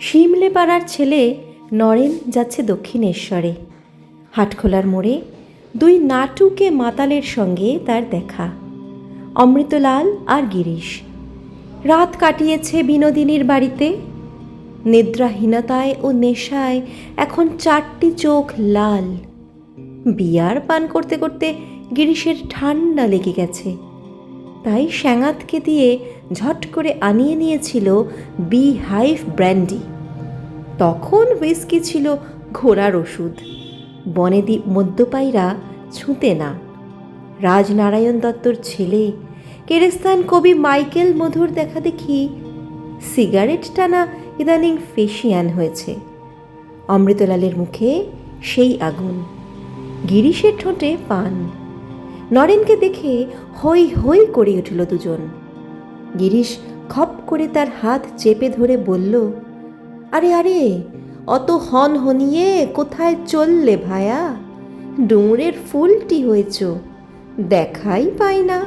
শিমলে পাড়ার ছেলে নরেন যাচ্ছে দক্ষিণেশ্বরে। হাটখোলার মোড়ে দুই নাটুকে মাতালের সঙ্গে তার দেখা, অমৃতলাল আর গিরিশ। রাত কাটিয়েছে বিনোদিনীর বাড়িতে। নিদ্রাহীনতায় ও নেশায় এখন চারটি চোখ লাল। বিয়ার পান করতে করতে গিরিশের ঠান্ডা লেগে গেছে। তাই শ্যাঙাতকে দিয়ে ঝট করে আনিয়ে নিয়েছিল বি হাইভ ব্র্যান্ডি তখন হুইস্কি ছিল ঘোড়ার ওষুধ। বনেদি মদ্যপায়ীরা ছুঁতে না। রাজনারায়ণ দত্তর ছেলে, কেরেস্তান কবি মাইকেল মধুর দেখা দেখি সিগারেট টানা ইদানিং ফেশিয়ান হয়েছে। অমৃতলালের মুখে সেই আগুন। গিরিশের ঠোঁটে পান। নরেনকে দেখে হই হই করে উঠল দুজন। গিরিশ খপ করে তার হাত চেপে ধরে বলল, আরে আরে, অত হন হনিয়ে কোথায় চললে ভায়া? ডুমুরের ফুলটি হয়েছ, দেখাই পাই না।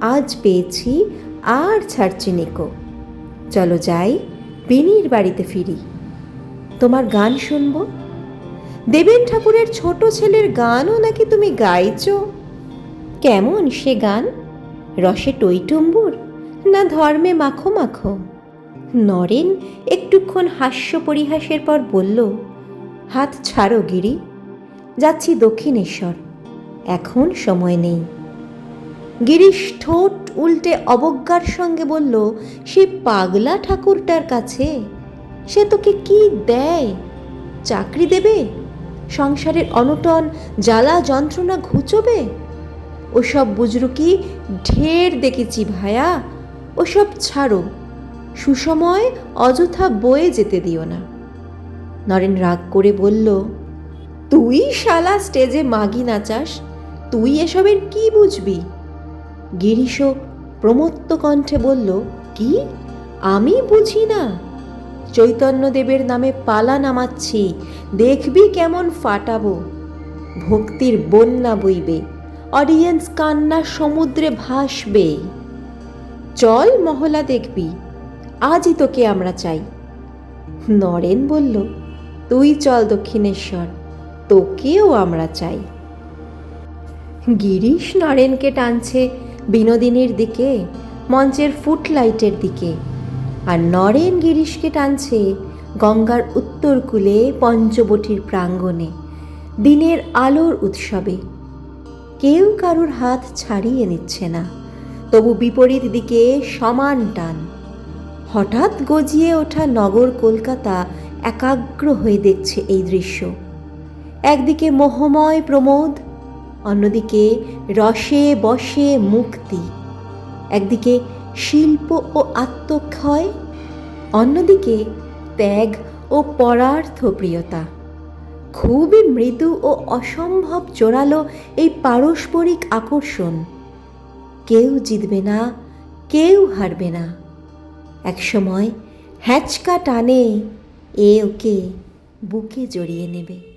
আজ পেয়েছি, আর ছাড়ছি নিকো চলো যাই, বিনির বাড়িতে ফিরি। তোমার গান শুনব? দেবেন ঠাকুরের ছোট ছেলের গানও নাকি তুমি গাইছো? কেমন সে গান? রসে টইটুম্বুর না ধর্মে মাখো মাখো? নরেন একটুক্ষণ হাস্য পরিহাসের পর বলল, হাত ছাড়ো গিরি, যাচ্ছি দক্ষিণেশ্বর, এখন সময় নেই। গিরিশ ঠোঁট উল্টে অবজ্ঞার সঙ্গে বলল, সে পাগলা ঠাকুরটার কাছে, সে তোকে কি দেয়? চাকরি দেবে? সংসারের অনটন, জ্বালা যন্ত্রণা ঘুচবে? ওসব বুজরুকি ঢের দেখেছি ভায়া, ওসব ছাড়ো, সুসময় অযথা বয়ে যেতে দিও না। নরেন রাগ করে বলল, তুই শালা স্টেজে মাগি নাচাস তুই এসবের কি বুঝবি? গিরিশ প্রমত্ত কণ্ঠে বলল, কি? আমি বুঝি না। চৈতন্যদেবের নামে পালা নামাচ্ছি, দেখবি কেমন ফাটাবো। ভক্তির বন্যা বইবে। অডিয়েন্স কান্না সমুদ্রে ভাসবে। চল মহলা দেখবি, আজই তোকে আমরা চাই। নরেন বলল, তুই চল দক্ষিণেশ্বর, তোকেও আমরা চাই। গিরিশ নরেনকে টানছে বিনোদিনীর দিকে, মঞ্চের ফুটলাইটের দিকে, আর নরেন গিরিশকে টানছে গঙ্গার উত্তর কূলে পঞ্চবটির প্রাঙ্গণে, দিনের আলোর উৎসবে। কেউ কারুর হাত ছাড়িয়ে নিচ্ছে না, তবু বিপরীত দিকে সমান টান। হঠাৎ গজিয়ে ওঠা নগর কলকাতা একাগ্র হয়ে দেখছে এই দৃশ্য। একদিকে মোহময় প্রমোদ, অন্যদিকে রসে বসে মুক্তি। একদিকে শিল্প ও আত্মক্ষয়, অন্যদিকে ত্যাগ ও পরার্থ প্রিয়তা খুবই মৃদু ও অসম্ভব জোরালো এই পারস্পরিক আকর্ষণ। কেউ জিতবে না, কেউ হারবে না। একসময় হ্যাচকা টানে এ ওকে বুকে জড়িয়ে নেবে।